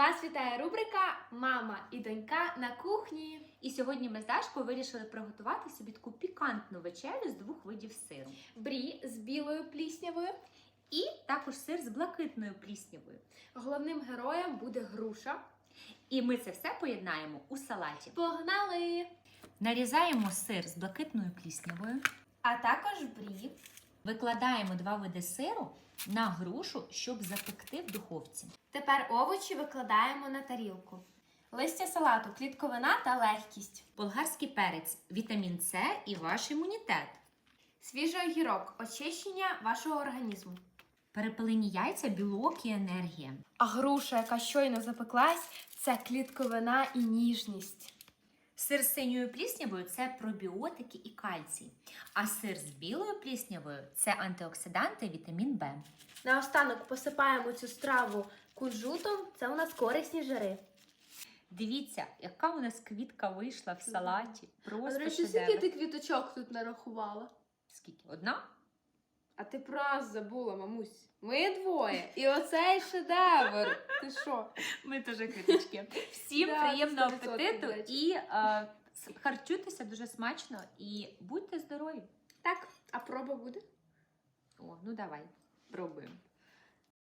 Вас вітає рубрика Мама і донька на кухні. І сьогодні ми з Дашкою вирішили приготувати собі таку пікантну вечерю з двох видів сиру. Брі з білою пліснявою. І також сир з блакитною пліснявою. Головним героєм буде груша. І ми це все поєднаємо у салаті. Погнали! Нарізаємо сир з блакитною пліснявою, А також брі. Викладаємо два види сиру на грушу, щоб запекти в духовці. Тепер овочі викладаємо на тарілку. Листя салату, клітковина та легкість. Болгарський перець, вітамін С і ваш імунітет. Свіжий огірок, очищення вашого організму. Перепелені яйця, білок і енергія. А груша, яка щойно запеклась, це клітковина і ніжність. Сир з синьою пліснявою це пробіотики і кальцій. А сир з білою пліснявою це антиоксиданти і вітамін Б. Наостанок посипаємо цю страву кунжутом, це у нас корисні жири. Дивіться, яка у нас квітка вийшла в салаті. А, до речі, шедевр. скільки ти квіточок тут нарахувала? Скільки? Одна? А ти про забула, мамусь. Ми двоє. І оцей шедевр. Ти що? Ми теж квіточки. Всім Да, приємного 100% апетиту речі. і е, с- харчуйтеся дуже смачно і будьте здорові. Так, а проба буде? О, ну давай, пробуємо.